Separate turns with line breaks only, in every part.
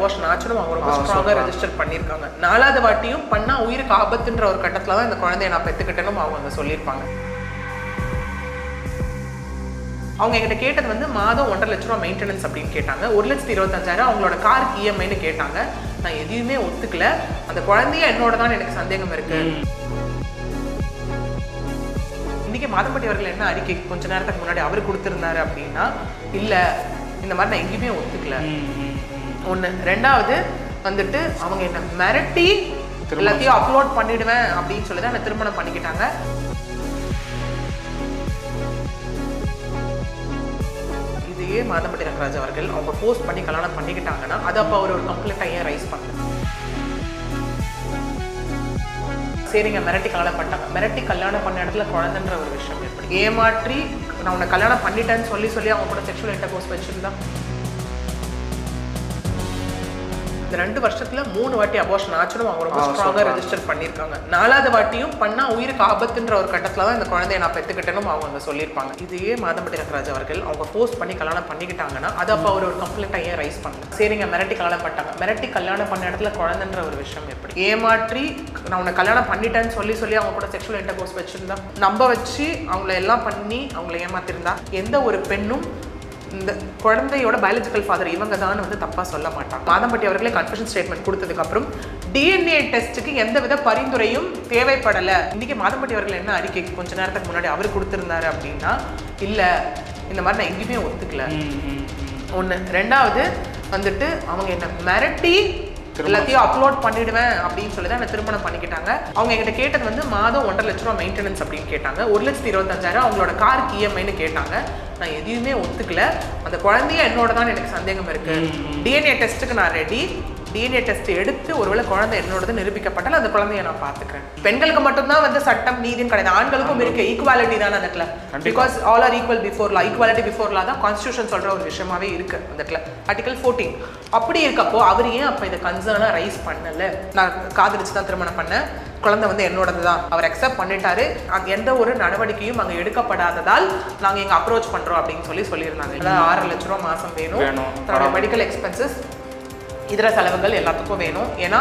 Abortion ஆச்சுன்னு அவங்க ரொம்ப ஸ்ட்ராங்காக. ரெஜிஸ்டர் பண்ணியிருக்காங்க. நாலாவது வாட்டியும் பண்ணா உயிருக்கு ஆபத்துன்ற ஒரு கட்டத்தில் தான் இந்த குழந்தைய நான் பெற்றுக்கிட்டேன்னு அவங்க அங்கே சொல்லியிருப்பாங்க. அவங்க என்கிட்ட கேட்டது வந்து மாதம் ஒன்றரை லட்ச ரூபா மெயின்டெனன்ஸ் அப்படின்னு கேட்டாங்க. ஒரு லட்சத்தி இருபத்தஞ்சாயிரம் அவங்களோட காருக்கு இஎம்ஐன்னு கேட்டாங்க. நான் எதையுமே ஒத்துக்கல. அந்த குழந்தைய என்னோட தான் எனக்கு சந்தேகம் இருக்கு. இன்னைக்கு மாதம்பட்டி அவர்கள் என்ன அறிக்கை கொஞ்ச நேரத்துக்கு முன்னாடி அவர் கொடுத்திருந்தாரு அப்படின்னா இல்ல இந்த மாதிரி நான் எங்கேயுமே ஒத்துக்கல. ஒண்ணு. ரெண்டாவது வந்துட்டு அவங்க என்ன மிரட்டி எல்லாத்தையும் அப்லோட் பண்ணிடுவேன் அப்படின்னு சொல்லி தான் என்ன திருமணம் பண்ணிக்கிட்டாங்க. இதையே மாதம்பட்டி ரங்கராஜ் அவர்கள் அவங்க போஸ்ட் பண்ணி கல்யாணம் பண்ணிக்கிட்டாங்கன்னா அது அப்போ அவர் ஒரு கம்ப்ளைண்ட்டாக ஏன் ரைஸ் பண்ணல? சரிங்க மிரட்டி கல்யாணம் பண்ணிட்டாங்க. மிரட்டி கல்யாணம் பண்ண இடத்துல குழந்தைன்ற ஒரு விஷயம் எப்படி ஏமாற்றி நான் உன்னை கல்யாணம் பண்ணிட்டேன்னு சொல்லி சொல்லி அவங்க கூட செக்ஷுவல் இன்டர்கோர்ஸ் வச்சிருந்தா இந்த ரெண்டு வருஷத்துல மூணு வாட்டி அபோஷன் ஆச்சுன்னு அவங்க ரொம்ப ஸ்ட்ராங்காக. ரெஜிஸ்டர் பண்ணியிருக்காங்க. நாலாவது வாட்டியும் பண்ணா உயிருக்கு ஆபத்துன்ற ஒரு கட்டத்துல தான் இந்த குழந்தைய நான் பெற்றுக்கிட்டேன்னு அவங்க சொல்லியிருப்பாங்க. இதையே மாதம்பட்டி ரங்கராஜ் அவர்கள் அவங்க போஸ்ட் பண்ணி கல்யாணம் பண்ணிக்கிட்டாங்கன்னா அது அப்போ அவர் ஒரு கம்ப்ளைண்ட்டாக ஏன் ரைஸ் பண்ணல? சரிங்க மிரட்டி கல்யாணம் பண்ணிட்டாங்க. மிரட்டி கல்யாணம் பண்ண இடத்துல குழந்தைன்ற ஒரு விஷயம் எப்படி? ஏமாற்றி நான் உன்னை கல்யாணம் பண்ணிட்டேன்னு சொல்லி சொல்லி அவங்க கூட செக்ஷுவல் இன்டர்கோர்ஸ் வச்சிருந்தா நம்ப வச்சு அவங்கள எல்லாம் பண்ணி அவங்கள ஏமாத்திருந்தா எந்த ஒரு பெண்ணும் இந்த குழந்தையோட பயாலஜிக்கல் ஃபாதர் இவங்க தான் வந்து தப்பா சொல்ல மாட்டாங்க. மாதம்பட்டி அவர்களே கன்ஃபெஷன் ஸ்டேட்மெண்ட் கொடுத்ததுக்கு அப்புறம் டிஎன்ஏ டெஸ்ட்டுக்கு எந்தவித பரிந்துரையும் தேவைப்படல. இன்னைக்கு மாதம்பட்டி அவர்கள் என்ன அறிக்கை? கொஞ்ச நேரத்துக்கு முன்னாடி அவர் கொடுத்திருந்தாரு அப்படின்னா இல்ல இந்த மாதிரி நான் எங்கேயுமே ஒத்துக்கல. ஒண்ணு. ரெண்டாவது வந்துட்டு அவங்க என்ன மிரட்டி எல்லாத்தையும் அப்லோட் பண்ணிடுவேன் அப்படின்னு சொல்லி தான் திருமணம் பண்ணிக்கிட்டாங்க. அவங்க என்கிட்ட கேட்டது வந்து மாதம் ஒன்றரை லட்ச ரூபா மெயின்டெனன்ஸ் அப்படின்னு கேட்டாங்க. ஒரு லட்சத்தி இருபத்தஞ்சாயிரம் அவங்களோட காருக்கு இஎம்ஐன்னு கேட்டாங்க. நான் எதையுமே ஒத்துக்கல. அந்த குழந்தைய என்னோட தான் எனக்கு சந்தேகம் இருக்கு. டிஎன்ஏ டெஸ்ட்டுக்கு நான் ரெடி டிஎன்ஏ டெஸ்ட் எடுத்து ஒருவேளை குழந்தை என்னோடது நிரூபிக்கப்பட்டால் அந்த குழந்தைய நான் பார்த்துக்கிறேன். பெண்களுக்கு மட்டும்தான் வந்து சட்டம் நீதின்னு கிடையாது. ஆண்களுக்கும் இருக்கு. ஈக்குவாலிட்டி தான் அந்த இடத்துல. Because all are equal before law equality before law தான் கான்ஸ்டியூஷன் சொல்ற ஒரு விஷயமாவே இருக்கு அந்த இடத்துல. ஆர்டிகல் ஃபோர்டீன் அப்படி இருக்கப்போ அவர் ஏன் அப்போ இதை கன்சர்னாக ரைஸ் பண்ணல? நான் காதலிச்சு தான் திருமணம் பண்ணேன். குழந்தை வந்து என்னோடது தான். அவர் அக்செப்ட் பண்ணிட்டாரு. அங்க எந்த ஒரு நடவடிக்கையும் அங்கே எடுக்கப்படாததால் நாங்கள் எங்க அப்ரோச் பண்றோம் அப்படின்னு சொல்லி சொல்லியிருந்தாங்க. அதாவது ஆறு லட்ச ரூபா மாசம் வேணும். தன்னுடைய மெடிக்கல் எக்ஸ்பென்சஸ் இதர செலவுகள் எல்லாத்துக்கும் வேணும். ஏன்னா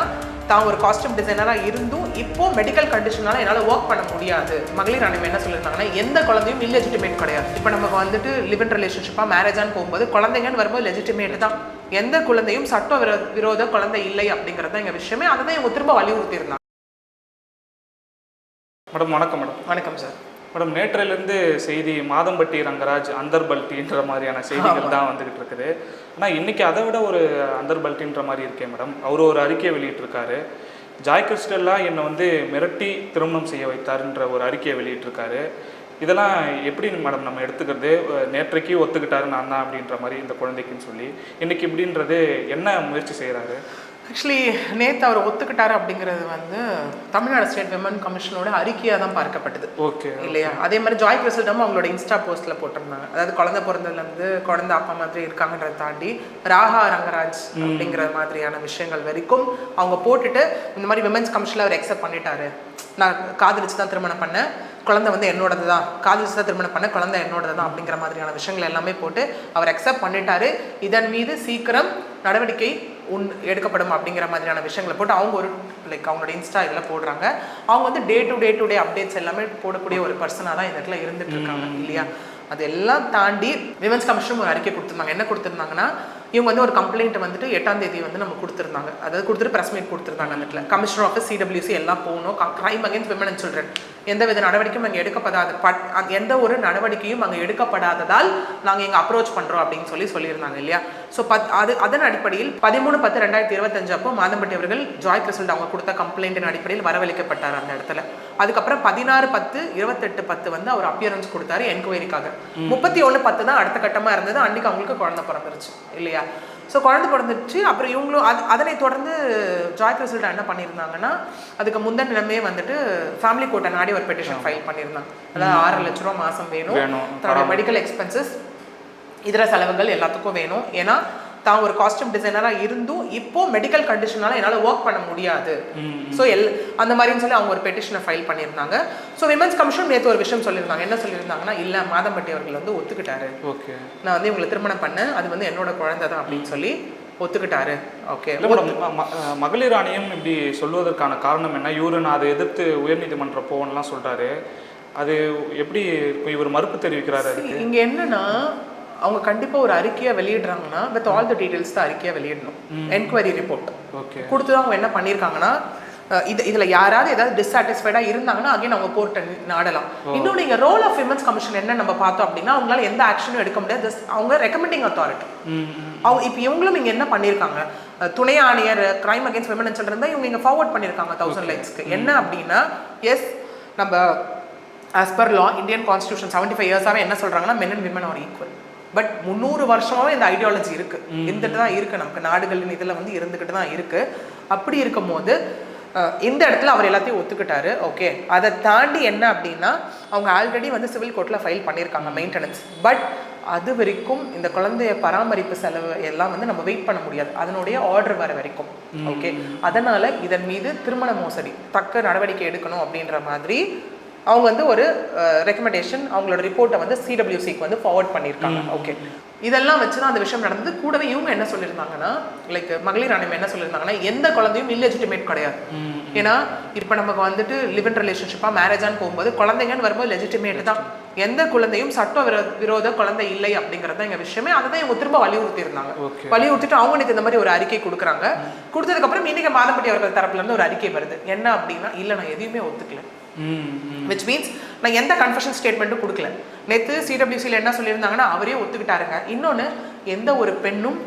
தான் ஒரு காஸ்டியூம் டிசைனராக இருந்தும் இப்போ மெடிக்கல் கண்டிஷனால என்னால் ஒர்க் பண்ண முடியாது. மகளிர் ஆணையம் என்ன சொல்லியிருந்தாங்கன்னா எந்த குழந்தையும் இல்லெஜிட்டிமேட் கிடையாது. இப்போ நம்ம வந்துட்டு லிவ் இன் ரிலேஷன்ஷிப்பாக மேரேஜான்னு போகும்போது குழந்தைங்கன்னு வரும்போது லெஜிட்டிமேட் தான். எந்த குழந்தையும் சட்ட விரோ விரோத குழந்தை இல்லை அப்படிங்கிறது தான் எங்கள் விஷயமே. அதை தான் இவங்க திரும்ப வலியுறுத்தி இருந்தாங்க
மேடம் வணக்கம் மேடம்.
வணக்கம் சார்.
மேடம் நேற்றிலிருந்து செய்தி மாதம்பட்டி ரங்கராஜ் அந்தர்பல்ட்டின்ற மாதிரியான செய்திகள் தான் வந்துகிட்டு இருக்குது. ஆனால் இன்னைக்கு அதை விட ஒரு அந்தர்பல்ட்டின்ற மாதிரி இருக்கே மேடம். அவர் ஒரு அறிக்கையை வெளியிட்டிருக்காரு. ஜாய் கிறிஸ்டல்லா என்னை வந்து மிரட்டி திருமணம் செய்ய வைத்தாருன்ற ஒரு அறிக்கையை வெளியிட்டிருக்காரு. இதெல்லாம் எப்படி மேடம் நம்ம எடுத்துக்கிறது? நேற்றைக்கு ஒத்துக்கிட்டாரு நான் தான் அப்படின்ற மாதிரி இந்த குழந்தைக்குன்னு சொல்லி. இன்னைக்கு இப்படின்றது என்ன முயற்சி செய்கிறாரு
ஆக்சுவலி நேத்து அவர் ஒத்துக்கிட்டாரு அப்படிங்கிறது வந்து தமிழ்நாடு ஸ்டேட் விமன் கமிஷனோட அறிக்கையாக தான் பார்க்கப்பட்டது
ஓகே
இல்லையா? அதே மாதிரி ஜாய் கிறிஸ்டலும் அவங்களோட இன்ஸ்டா போஸ்ட்ல போட்டிருந்தாங்க. அதாவது குழந்தை பிறந்ததுலேருந்து குழந்தை அப்பா மாதிரி இருக்காங்கன்றதை தாண்டி ராகா ரங்கராஜ் அப்படிங்கிற மாதிரியான விஷயங்கள் வரைக்கும் அவங்க போட்டுட்டு இந்த மாதிரி விமன்ஸ் கமிஷனில் அவர் அக்செப்ட் பண்ணிட்டாரு. நான் காதலிச்சு தான் திருமணம் பண்ணேன். குழந்தை வந்து என்னோடது தான். காதலிச்சு தான் திருமணம் பண்ண குழந்தை என்னோடது தான் அப்படிங்கிற மாதிரியான விஷயங்கள் எல்லாமே போட்டு அவர் அக்செப்ட் பண்ணிட்டாரு. இதன் மீது சீக்கிரம் நடவடிக்கை உன் எடுக்கப்படும் அப்படிங்கிற மாதிரியான விஷயங்களை போட்டு அவங்க ஒரு லைக் அவங்களோட இன்ஸ்டா இதில் போடுறாங்க. அவங்க வந்து day to day to day updates எல்லாமே போடக்கூடிய ஒரு பர்சனாக தான் இந்த இடத்துல இருந்துட்டு இருக்காங்க இல்லையா? அது எல்லாம் தாண்டி விமன்ஸ் கமிஷன் ஒரு அறிக்கை கொடுத்துருந்தாங்க. என்ன கொடுத்துருந்தாங்கன்னா இவங்க வந்து ஒரு கம்ப்ளைண்ட் வந்துட்டு எட்டாம் தேதி வந்து நம்ம கொடுத்துருந்தாங்க. அதாவது கொடுத்துட்டு ப்ரெஸ் மீட் கொடுத்துருந்தாங்க அந்த இடத்துல. கமிஷனர் ஆஃபீஸ் சிடபிள்யூசி எல்லாம் போகணும். Crime against women and children எந்த வித நடவடிக்கையும் அங்கே எடுக்கப்படாத எந்த ஒரு நடவடிக்கையும் அங்கே எடுக்கப்படாததால் நாங்கள் எங்கள் அப்ரோச் பண்ணுறோம் அப்படின்னு சொல்லி சொல்லியிருந்தாங்க இல்லையா? ஸோ பத் அது அதன் அடிப்படையில் பதிமூணு பத்து ரெண்டாயிரத்தி இருபத்தஞ்சு அப்போ மாதம்பட்டி அவர்கள் ஜாய் கிறிஸ்டல் அவங்க கொடுத்த கம்ப்ளைண்டின் அடிப்படையில் வரவழைக்கப்பட்டார் அந்த இடத்துல. அதுக்கப்புறம் பதினாறு பத்து இருபத்தெட்டு பத்து வந்து அவர் அப்பியரன்ஸ் கொடுத்தாரு என்கொயரிக்காக முப்பத்தி ஒன்று பத்து தான் அடுத்த கட்டமாக இருந்தது. அன்னைக்கு அவங்களுக்கு குழந்தை பிறந்துருச்சு இல்லையா? ஸோ குழந்தை பிறந்துச்சு அப்புறம் இவங்களும் அது அதனை தொடர்ந்து ஜாய் கிறிஸ்டல்ட்ட என்ன பண்ணியிருந்தாங்கன்னா அதுக்கு முந்தின நிலமே வந்துட்டு ஃபேமிலி கோர்ட்டை நாடி ஒரு பெட்டிஷன் ஃபைல் பண்ணியிருந்தாங்க. அதாவது ஆறு லட்ச ரூபா மாதம் வேணும்.
வேணும்.
தன்னுடைய மெடிக்கல் எக்ஸ்பென்சஸ் இதர செலவுகள் எல்லாத்துக்கும் வேணும். ஏன்னா தான் ஒரு காஸ்டியூம் டிசைனராக இருந்தும் இப்போ மெடிக்கல் கண்டிஷனால என்னால் ஒர்க் பண்ண முடியாது. ஸோ எல் அந்த மாதிரின்னு சொல்லி அவங்க ஒரு பெட்டிஷனை ஃபைல் பண்ணியிருந்தாங்க. ஸோ விமன்ஸ் கமிஷன் நேற்று ஒரு விஷயம் சொல்லியிருந்தாங்க. என்ன சொல்லியிருந்தாங்கன்னா இல்லை மாதம்பட்டி அவர்கள் வந்து ஒத்துக்கிட்டாரு.
ஓகே.
நான் வந்து இவங்களை திருமணம் பண்ணேன். அது வந்து என்னோட குழந்தை தான் அப்படின்னு சொல்லி ஒத்துக்கிட்டாரு. ஓகே
மகளிர் ஆணையம் இப்படி சொல்வதற்கான காரணம் என்ன? இவரு நான் அதை எதிர்த்து உயர்நீதிமன்றம் போகணும்லாம் சொல்றாரு. அது எப்படி இவர் மறுப்பு தெரிவிக்கிறாரு
இங்க என்னன்னா அவங்க கண்டிப்பா ஒரு அறிக்கையை வெளியிடுறாங்கன்னா வித் ஆல் த டீடைல்ஸ் தான் அறிக்கையை வெளியிடணும். என்கொயரி ரிப்போர்ட்
ஓகே
கொடுத்து அவங்க என்ன பண்ணியிருக்காங்கன்னா இது இதுல யாராவது ஏதாவது டிஸாட்டிஸ்ஃபைடா இருந்தாங்கன்னா அகைன் அவங்க கோர்ட்டை நாடலாம். இன்னும் நீங்க ரோல் ஆஃப் விமன்ஸ் கமிஷன் என்ன நம்ம பார்த்தோம் அப்படின்னா அவங்களால எந்த ஆக்ஷனும் எடுக்க முடியாது. Just அவங்க ரெக்கமெண்டிங் அத்தாரிட்டி அவங்க இப்போ இவங்களும் இங்க என்ன பண்ணியிருக்காங்க? துணை ஆணையர் கிரைம் அகேன்ஸ்ட் விமன் சொல்லிருந்தா இவங்க இங்க ஃபார்வர்ட் பண்ணியிருக்காங்க தௌசண்ட் லைட்ஸ்க்கு என்ன அப்படின்னா எஸ் நம்ம as per law Indian constitution seventy five இயர்ஸாவே என்ன சொல்றாங்கன்னா men and women are equal but முந்நூறு வருஷமாவே இந்த ஐடியாலஜி இருக்கு. இருந்துட்டு தான் இருக்கு. நமக்கு நாடுகளின் இதுல வந்து இருந்துகிட்டு தான் இருக்கு. அப்படி இருக்கும்போது இந்த இடத்துல அவர் எல்லாத்தையும் ஒத்துக்கிட்டாரு. ஓகே அதை தாண்டி என்ன அப்படின்னா அவங்க ஆல்ரெடி வந்து சிவில் கோர்ட்டில் ஃபைல் பண்ணியிருக்காங்க மெயின்டெனன்ஸ் பட் அது வரைக்கும் இந்த குழந்தைய பராமரிப்பு செலவு எல்லாம் வந்து நம்ம வெயிட் பண்ண முடியாது. அதனுடைய ஆர்டர் வர வரைக்கும். ஓகே அதனால இதன் மீது திருமண மோசடி தக்க நடவடிக்கை எடுக்கணும் அப்படின்ற மாதிரி அவங்க வந்து ஒரு ரெக்கமெண்டேஷன் அவங்களோட ரிப்போர்ட்டை வந்து சிடபிள்யூசிக்கு வந்து ஃபார்வர்ட் பண்ணியிருக்காங்க ஓகே இதெல்லாம் வச்சு தான் அந்த விஷயம் நடந்தது. கூடவே இவங்க என்ன சொல்லியிருந்தாங்கன்னா லைக் மகளிர் ஆணையம் என்ன சொல்லியிருந்தாங்கன்னா எந்த குழந்தையும் இல்லெஜிட்டிமேட் கிடையாது. ஏன்னா இப்போ நமக்கு வந்துட்டு லிவ் இன் ரிலேஷன்ஷிப்பாக மேரேஜான்னு போகும்போது குழந்தைங்கன்னு வரும்போது லெஜிட்டிமேட் தான். எந்த குழந்தையும் சட்ட விரோ விரோத குழந்தை இல்லை அப்படிங்கிறது தான் எங்கள் விஷயமே. அதை தான் இவங்க திரும்ப வலியுறுத்தி இருந்தாங்க. வலியுறுத்திட்டு அவங்க நேத்து இந்த மாதிரி ஒரு அறிக்கை கொடுக்குறாங்க. கொடுத்ததுக்கப்புறம் இன்னைக்கு மாதம்பட்டி அவர்கள் தரப்புல இருந்து ஒரு அறிக்கை வருது. என்ன அப்படின்னா இல்லை நான் எதையுமே ஒத்துக்கல. விச் மீன்ஸ் நான் எந்த கன்ஃபஷன் ஸ்டேட்மெண்ட்டும் கொடுக்கல. நேற்று சிடபிள்யூசியில் என்ன சொல்லியிருந்தாங்கன்னா அவரே ஒத்துக்கிட்டாருங்க. இன்னொன்று எந்த ஒரு பெண்ணும்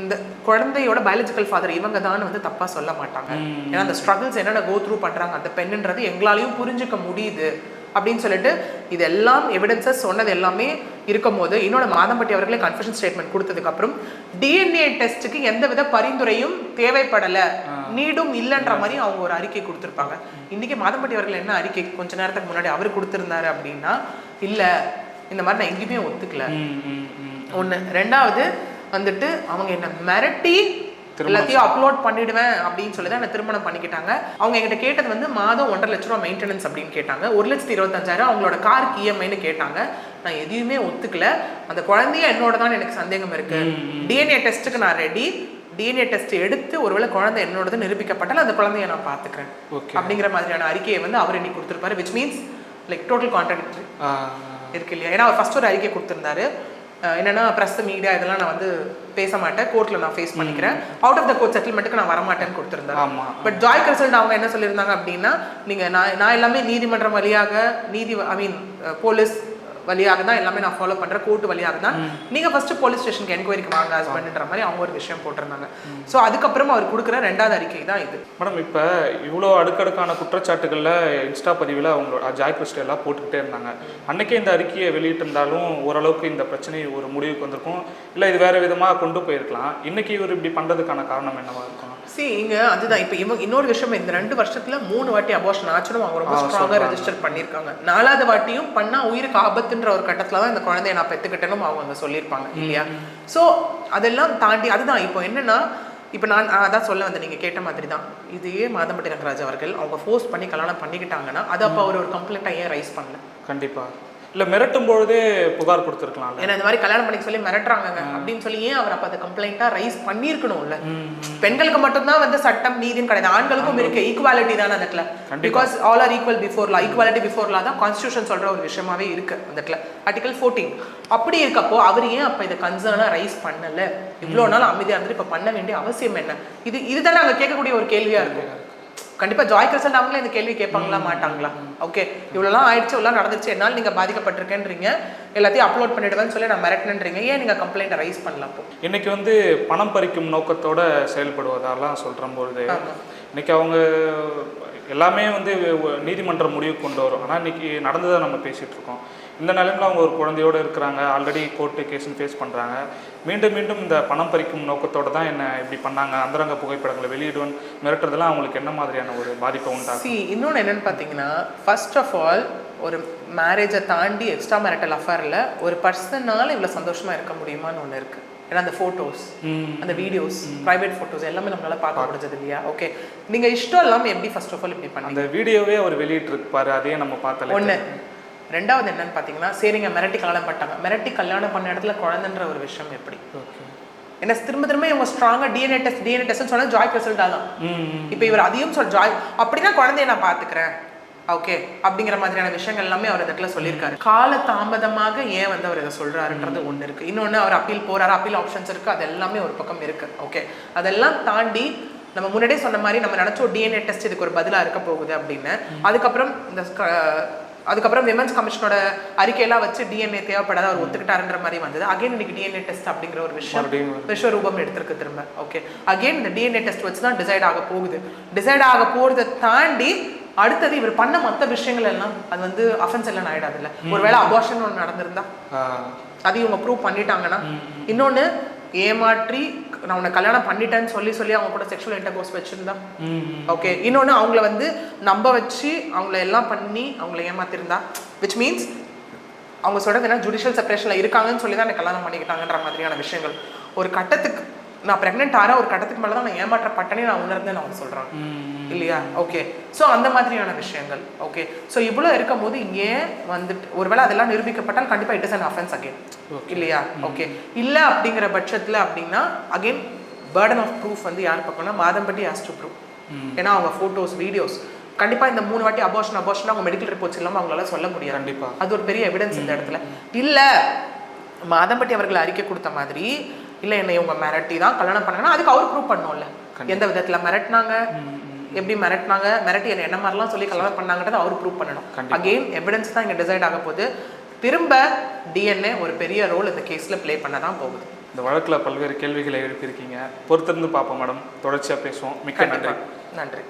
இந்த குழந்தையோட பயாலஜிக்கல் ஃபாதர் இவங்க தான் வந்து தப்பாக சொல்ல மாட்டாங்க. ஏன்னா அந்த ஸ்ட்ரகிள்ஸ் என்னென்ன கோ த்ரூ பண்ணுறாங்க அந்த பெண்ணுன்றது எங்களாலையும் புரிஞ்சுக்க முடியுது. அப்படின்னு சொல்லிட்டு இதெல்லாம் எவிடன்சஸ் சொன்னது எல்லாமே இருக்கும்போது இன்னொன்று மாதம்பட்டி அவர்களே கன்ஃபஷன் ஸ்டேட்மெண்ட் கொடுத்ததுக்கப்புறம் டிஎன்ஏ டெஸ்ட்டுக்கு எந்த வித பரிந்துரையும் தேவைப்படலை நீடும் இல்லைன்ற மாதிரி அவங்க ஒரு அறிக்கை கொடுத்துருப்பாங்க. இன்னைக்கு மாதம்பட்டி அவர்கள் என்ன அறிக்கை? கொஞ்ச நேரத்துக்கு முன்னாடி அவர் கொடுத்துருந்தாரு அப்படின்னா இல்லை இந்த மாதிரி நான் எங்கேயுமே ஒத்துக்கல. ஒன்று ரெண்டாவது வந்துட்டு அவங்க என்ன மிரட்டி எல்லாத்தையும் அப்லோட் பண்ணிடுவேன் அப்படின்னு சொல்லி தான் என்ன திருமணம் பண்ணிக்கிட்டாங்க. அவங்க என்கிட்ட கேட்டது வந்து மாதம் ஒன்றரை லட்ச ரூபா மெயின்டெனன்ஸ் அப்படின்னு கேட்டாங்க. ஒரு லட்சத்தி இருபத்தஞ்சாயிரம் அவங்களோட காருக்கு இஎம்ஐன்னு கேட்டாங்க. நான் எதையுமே ஒத்துக்கல. அந்த குழந்தைய என்னோட தான் எனக்கு சந்தேகம் இருக்கு. டிஎன்ஏ டெஸ்ட்டுக்கு நான் ரெடி டிஎன்ஏ டெஸ்ட் எடுத்து ஒருவேளை குழந்தை என்னோடது நிரூபிக்கப்பட்டால் அந்த குழந்தைய நான் பார்த்துக்கிறேன். அப்படிங்கிற மாதிரியான அறிக்கையை வந்து அவர் இன்னைக்கு கொடுத்துருப்பாரு which means like total contradictory இருக்கு இல்லையா? ஏன்னா அவர் ஃபர்ஸ்ட் ஒரு அறிக்கை கொடுத்திருந்தாரு. என்னன்னா ப்ரெஸ் மீடியா இதெல்லாம் நான் வந்து பேச மாட்டேன் கோர்ட்ல நான் ஃபேஸ் பண்ணிக்கிறேன். அவுட் ஆஃப் த கோர்ட் செட்டில்மெண்ட்டுக்கு நான் வரமாட்டேன்னு கொடுத்திருந்தாரு.
ஆமா.
பட் ஜாய் கன்சல்ட் அவங்க என்ன சொல்லியிருந்தாங்க அப்படின்னா நீங்க நான் நான் எல்லாமே நீதிமன்றம் வழியாக நீதி ஐ மீன் போலீஸ் வழியாக தான் எல்லாமே நான் ஃபாலோ பண்றேன் கோர்ட் வழியாக தான். நீங்க ஃபர்ஸ்ட் போலீஸ் ஸ்டேஷனுக்கு என்கொயரிக்கு வாங்க ஹஸ்பண்ட்ன்ற மாதிரி அவங்க ஒரு விஷயம் போட்டிருந்தாங்க. ஸோ அதுக்கப்புறம் அவர் கொடுக்குற ரெண்டாவது அறிக்கை தான் இது.
மேடம் இப்போ இவ்வளோ அடுக்கடுக்கான குற்றச்சாட்டுகளில் இன்ஸ்டா பதிவில் அவங்களோட ஜாய் கிறிஸ்ட் எல்லாம் போட்டுக்கிட்டே இருந்தாங்க. அன்னைக்கே இந்த அறிக்கையை வெளியிட்டிருந்தாலும் ஓரளவுக்கு இந்த பிரச்சனை ஒரு முடிவுக்கு வந்திருக்கும். இல்லை இது வேறு விதமாக கொண்டு போயிருக்கலாம். இன்னைக்கு இவர் இப்படி பண்ணுறதுக்கான காரணம் என்னவா இருக்கும்?
சி இங்க அதுதான். இப்போ இவங்க இன்னொரு விஷயம் இந்த ரெண்டு வருஷத்துல மூணு வாட்டி அபார்ஷன் ஆச்சுன்னு அவங்க ரொம்ப
ஆ,
ஸ்ட்ராங்கா
சொல்றாங்க.
ரெஜிஸ்டர் பண்ணியிருக்காங்க. நாலாவது வாட்டியும் பண்ணா உயிருக்கு ஆபத்துன்ற ஒரு கட்டத்துல தான் இந்த குழந்தைய நான் பெத்துக்கிட்டேனும் அவங்க அங்க சொல்லியிருப்பாங்க இல்லையா? சோ அதெல்லாம் தாண்டி அதுதான். இப்போ என்னன்னா இப்போ நான் அதான் சொல்ல வந்தேன். நீங்க கேட்ட மாதிரி தான் இதையே மாதம்பட்டி ரங்கராஜ் அவர்கள் அவங்க ஃபோர்ஸ் பண்ணி கல்யாணம் பண்ணிக்கிட்டாங்கன்னா அதை அப்போ அவர் ஒரு கம்ப்ளைண்ட்டாக ஏன் ரைஸ் பண்ணல?
கண்டிப்பாக இல்லை மிரட்டும் பொழுதே புகார் கொடுத்துருக்கலாம்ல
ஏன்னா இந்த மாதிரி கல்யாணம் பண்ணிக்க சொல்லி மிரட்டுறாங்கங்க. அப்படின்னு சொல்லி ஏன் அவர் அப்போ அதை கம்ப்ளைண்ட்டாக ரைஸ் பண்ணியிருக்கணும்ல? பெண்களுக்கு மட்டும்தான் வந்து சட்டம் நீதின்னு கிடையாது. ஆண்களுக்கும் இருக்கு. ஈக்குவாலிட்டி தானே அந்த இடத்துல. Because all are equal before law equality before law தான் கான்ஸ்டியூஷன் சொல்ற ஒரு விஷயமாவே இருக்கு அந்த இடத்துல. ஆர்டிகல் ஃபோர்டீன் அப்படி இருக்கப்போ அவர் ஏன் அப்ப இதை கன்சர்னா ரைஸ் பண்ணல? இவ்வளோ நாள் அமைதியா இருந்துட்டு இப்ப பண்ண வேண்டிய அவசியம் என்ன? இது இதுதானே அங்க கேட்கக்கூடிய ஒரு கேள்வியா இருக்கும் கண்டிப்பா ஜாய் கிருஷ்ணன் அவங்களே இந்த கேள்வி கேட்பாங்களா மாட்டாங்களா? ஓகே இவ்வளோலாம் ஆயிடுச்சு இவ்வளோ நடந்துச்சு என்னால் நீங்க பாதிக்கப்பட்டிருக்கேன்றீங்க. எல்லாத்தையும் அப்லோட் பண்ணிடுவேன்னு சொல்லி நான் மிரட்டினன்றீங்க. ஏன் நீங்க கம்ப்ளைண்ட் ரைஸ் பண்ணலாம்
இன்னைக்கு வந்து பணம் பறிக்கும் நோக்கத்தோட செயல்படுவதாலாம் சொல்கிறபொழுது
ஆமா.
இன்னைக்கு அவங்க எல்லாமே வந்து நீதிமன்றம் முடிவுக்கு கொண்டு வரும். ஆனால் இன்னைக்கு நடந்ததை நம்ம பேசிகிட்டு இருக்கோம். இந்த நிலைமையில் அவங்க ஒரு குழந்தையோடு இருக்கிறாங்க. ஆல்ரெடி கோர்ட்டு கேஸ்னு ஃபேஸ் பண்ணுறாங்க மீண்டும் மீண்டும் இந்த பணம் பறிக்கும் நோக்கத்தோடு தான் என்ன இப்படி பண்ணாங்க? அந்தரங்க புகைப்படங்களை வெளியிடுவன் மிரட்டுறதுலாம் அவங்களுக்கு என்ன மாதிரியான ஒரு பாதிப்பை உண்டாகும்
இன்னொன்று என்னென்னு பார்த்தீங்கன்னா ஃபர்ஸ்ட் ஆஃப் ஆல் ஒரு மேரேஜை தாண்டி எக்ஸ்ட்ரா மேரிட்டல் அஃபேரில் ஒரு பர்சனால் இவ்வளோ சந்தோஷமாக இருக்க முடியுமான்னு ஒன்று இருக்குது ஏன்னா அந்த ஃபோட்டோஸ் அந்த வீடியோஸ் ப்ரைவேட் ஃபோட்டோஸ் எல்லாமே நம்மளால பார்க்க முடிஞ்சது இல்லையா? ஓகே நீங்க இஷ்டம் இல்லாமல் எப்படி ஃபர்ஸ்ட் ஆஃப் ஆல் இப்படி பண்ணீங்க?
அந்த வீடியோவே அவர் வெளியிட்டிருப்பாரு அதையே நம்ம பார்த்தல
ஒன்று ரெண்டாவது என்னன்னு பார்த்தீங்கன்னா சரிங்க மிரட்டி கல்யாணம் பண்ணிட்டாங்க. மிரட்டி கல்யாணம் பண்ண இடத்துல குழந்தைன்ற ஒரு விஷயம் எப்படி?
ஓகே
என்ன திரும்ப திரும்ப இவங்க ஸ்ட்ராங்கா டிஎன்ஏ டெஸ்ட் டிஎன்ஏ டெஸ்ட் சொன்னா ஜாய் ரிசல்ட் தான்.
ம்
இப்போ இவர் அதையும் சொல் ஜாய் அப்படின்னா குழந்தைய நான் பாத்துக்கிறேன் ஓகே அப்படிங்கிற மாதிரியான விஷயங்கள் எல்லாமே அவர் இடத்துல சொல்லியிருக்காரு. கால தாமதமாக ஏன் வந்து அவர் இதை சொல்றாருன்றது ஒண்ணு இருக்கு. இன்னொன்னு அவர் அப்பீல் போறாரு அப்பீல் ஆப்ஷன்ஸ் இருக்கு அது எல்லாமே ஒரு பக்கம் இருக்கு. ஓகே அதெல்லாம் தாண்டி நம்ம முன்னாடியே சொன்ன மாதிரி நம்ம நினைச்சோம் டிஎன்ஏ டெஸ்ட் இதுக்கு ஒரு பதிலா இருக்க போகுது அப்படின்னு. அதுக்கப்புறம் இந்த அதுக்கப்புறம் விமன்ஸ் கமிஷனோட அறிக்கையெல்லாம் வச்சு டிஎன்ஏ தேவைப்படாத அவர் ஒத்துக்கிட்டாருன்ற மாதிரி வந்தது. அகைன் இன்னைக்கு டிஎன்ஏ டெஸ்ட் அப்படிங்கிற ஒரு விஷயம் விஸ்வரூபம் எடுத்திருக்கு திரும்ப. ஓகே அகைன் இந்த டிஎன்ஏ டெஸ்ட் வச்சு தான் டிசைட் ஆக போகுது. டிசைட் ஆக போறதை தாண்டி அடுத்தது இவர் பண்ண மற்ற விஷயங்கள் எல்லாம் அது வந்து அஃபென்ஸ் எல்லாம் ஆயிடாதுல்ல. ஒருவேளை அபார்ஷன் ஒன்று நடந்திருந்தா
ஆ,
அது இவங்க ப்ரூவ் பண்ணிட்டாங்கன்னா இன்னொன்னு ஏமாற்றி நான் உன்னை கல்யாணம் பண்ணிட்டேன்னு சொல்லி சொல்லி அவங்க கூட செக்ஷுவல் இன்டர்கோர்ஸ் வச்சிருந்தா. ஓகே இன்னொன்று அவங்கள வந்து நம்ப வச்சு அவங்கள எல்லாம் பண்ணி அவங்கள ஏமாத்திருந்தா விச் மீன்ஸ் அவங்க சொல்றது என்ன? ஜுடிஷியல் செப்பரேஷனில் இருக்காங்கன்னு சொல்லி தான் எனக்கு கல்யாணம் பண்ணிக்கிட்டாங்கன்ற மாதிரியான விஷயங்கள். ஒரு கட்டத்துக்கு நான் ப்ரெக்னென்ட் ஆற ஒரு கட்டத்துக்கு மேலே தான் நான் ஏமாற்றப்பட்டனே நான் உணர்ந்தேன்னு அவங்க சொல்கிறாங்க இல்லையா? ஓகே ஸோ அந்த மாதிரியான விஷயங்கள். ஓகே ஸோ இவ்வளோ இருக்கும்போது ஏன் வந்துட்டு ஒருவேளை அதெல்லாம் நிரூபிக்கப்பட்டால் கண்டிப்பாக it is an offence again இல்லையா? ஓகே இல்லை அப்படிங்கிற பட்சத்தில் அப்படின்னா அகைன் பேர்டன் ஆஃப் ப்ரூஃப் வந்து யார் பக்கம்னா மாதம்பட்டி ஹாஸ் டு ப்ரூவ் ஏன்னா அவங்க ஃபோட்டோஸ் வீடியோஸ் கண்டிப்பாக இந்த மூணு வாட்டி அபார்ஷன் அபார்ஷன் அவங்க மெடிக்கல் ரிப்போர்ட்ஸ் இல்லாமல் அவங்களால சொல்ல முடியாது.
கண்டிப்பா.
அது ஒரு பெரிய எவிடன்ஸ் இந்த இடத்துல. இல்ல மாதம்பட்டி அவர்கள் அறிக்கை கொடுத்த மாதிரி இல்ல என்னை இவங்க மிரட்டி தான் கல்யாணம் பண்ணாங்கன்னா அதுக்கு அவர் ப்ரூவ் பண்ணோம்ல. எந்த விதத்துல மிரட்டினாங்க? எப்படி மிரட்டினாங்க? மிரட்டி என்ன என்ன மாதிரிலாம் சொல்லி கல்யாணம் பண்ணாங்கன்றதை அவர் ப்ரூவ் பண்ணணும். அகெயின் எவிடன்ஸ் தான் இங்க டிசைட் ஆக போகுது. திரும்ப டிஎன்ஏ ஒரு பெரிய ரோல் இந்த கேஸ்ல ப்ளே பண்ண தான் போகுது.
இந்த வழக்குல பல்வேறு கேள்விகளை எழுப்பியிருக்கீங்க. பொறுத்திருந்து பார்ப்போம் மேடம். தொடர்ச்சியா பேசுவோம். மிக்க நன்றி.
நன்றி.